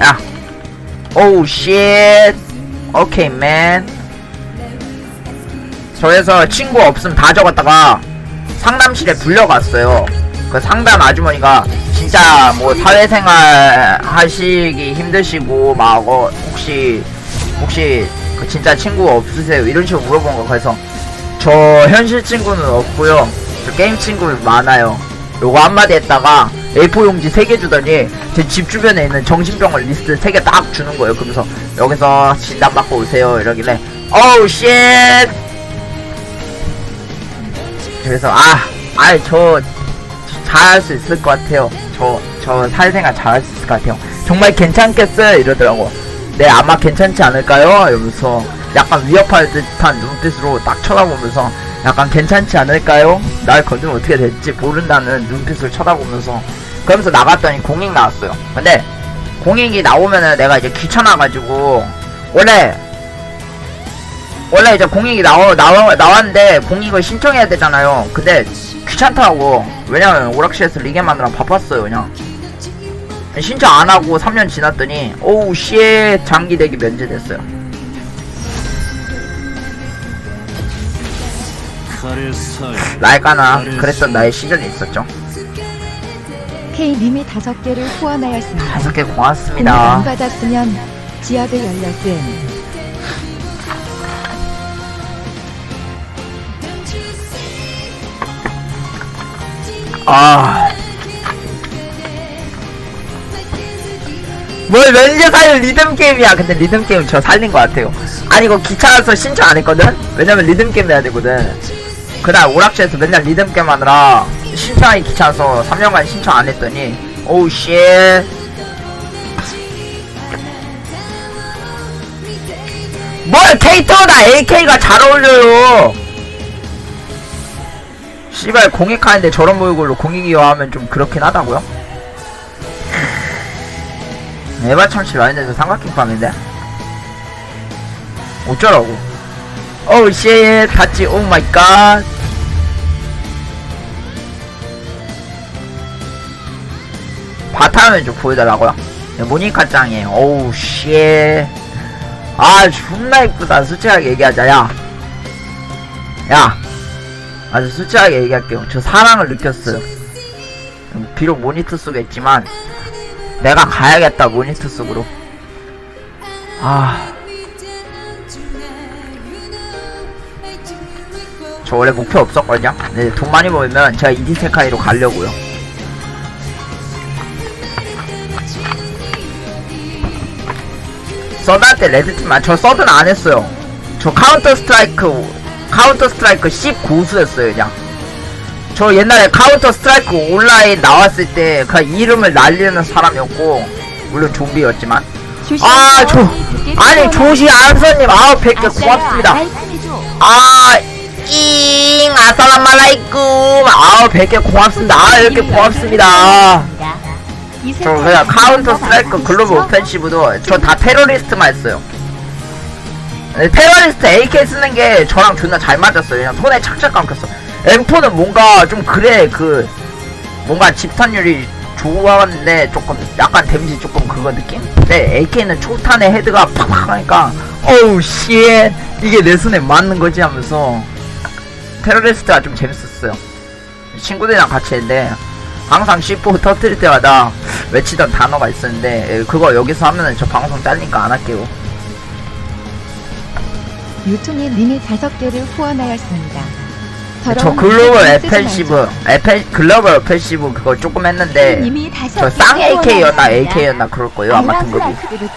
야 오우 쉣 오케이 맨 저에서 친구 없으면 다 적었다가 상담실에 불려갔어요. 그 상담 아주머니가 진짜 뭐 사회생활 하시기 힘드시고 막 어, 혹시 혹시 그 진짜 친구 없으세요? 이런 식으로 물어본 거 그래서 저 현실 친구는 없고요. 저 게임 친구는 많아요. 요거 한마디 했다가 A4 용지 3개 주더니 제 집 주변에 있는 정신병원 리스트 3개 딱 주는 거예요. 그러면서 여기서 진단 받고 오세요. 이러길래 어우 쉣! 그래서 아 아이 저 잘할 수 있을 것 같아요. 저 저 사회생활 잘할 수 있을 것 같아요. 정말 괜찮겠어요? 이러더라고. 네 아마 괜찮지 않을까요? 이러면서 약간 위협할 듯한 눈빛으로 딱 쳐다보면서 약간 괜찮지 않을까요? 날 건드면 어떻게 될지 모른다는 눈빛을 쳐다보면서 그러면서 나갔더니 공익 나왔어요 근데 공익이 나오면은 내가 이제 귀찮아가지고 원래 원래 이제 공익이 나와, 나와, 나왔는데 공익을 신청해야 되잖아요. 근데 귀찮다고. 왜냐면 오락실에서 리게 마느라 바빴어요, 그냥. 신청 안 하고 3년 지났더니, 오우, 쉣, 장기 대기 면제됐어요. 라이까나 그랬던 나의 시절이 있었죠. K님이 다섯 개를 후원하였습니다. 다섯 개 고맙습니다. 안 받았으면 지압을 열렸음. 아. 뭘 면제 살려 리듬 게임이야. 근데 리듬 게임 저 살린 것 같아요. 아니 이거 귀찮아서 신청 안 했거든. 왜냐면 리듬 게임 해야 되거든. 그날 오락실에서 맨날 리듬 게임 하느라 신청하기 귀찮아서 3년간 신청 안 했더니 오우 쉣. 뭘 케이터다 AK가 잘 어울려요. 씨발 공익하는데 저런 모이걸로 공익이와 하면 좀 그렇긴 하다고요? 에바 참치 라인에서 삼각김밥인데? 어쩌라고? 오우 쉣 같이 오 마이 갓 바탕을 좀 보여달라고요? 네, 모니카 짱이에요 오우 쉣아 존나 이쁘다 솔직하게 얘기하자 야 야, 아주 솔직하게 얘기할게요. 저 사랑을 느꼈어요. 비록 모니터 속에 있지만 내가 가야겠다 모니터 속으로. 아, 저 원래 목표 없었거든요. 네, 돈 많이 벌면 제가 이디세카이로 가려고요. 서드한테 레드팀만 저 서드는 안 했어요. 저 카운터 스트라이크 카운터 스트라이크 19수였어요 그냥 저 옛날에 카운터 스트라이크 온라인 나왔을 때 그 이름을 날리는 사람이었고 물론 좀비였지만 아, 조, 아니, 조시 안서님, 아우, 100개 고맙습니다. 아, 잉, 아살라말라이쿰. 아우, 100개 고맙습니다. 아, 이렇게 고맙습니다. 저 그냥 카운터 스트라이크 글로벌 오펜시브도 저 다 테러리스트만 했어요. 네, 테러리스트 AK 쓰는 게 저랑 존나 잘 맞았어요. 그냥 손에 착착 감겼어. M4는 뭔가 좀 그래 그 뭔가 집탄율이 좋았는데 조금 약간 데미지 조금 그거 느낌? 근데 AK는 초탄에 헤드가 팍팍 하니까 어우 씨 이게 내 손에 맞는 거지 하면서 테러리스트가 좀 재밌었어요. 친구들이랑 같이 했는데 항상 C4 터트릴 때마다 외치던 단어가 있었는데 예, 그거 여기서 하면은 저 방송 잘리니까 안 할게요. 유통의 님이 다섯 개를 후원하였습니다. 저 글로벌 말죠. 에펜 글로벌 에펜시브 그거 조금 했는데 님이 다섯 저개쌍 AK였나. AK였나 그럴 거예요 아마 등급이 알람스 아크를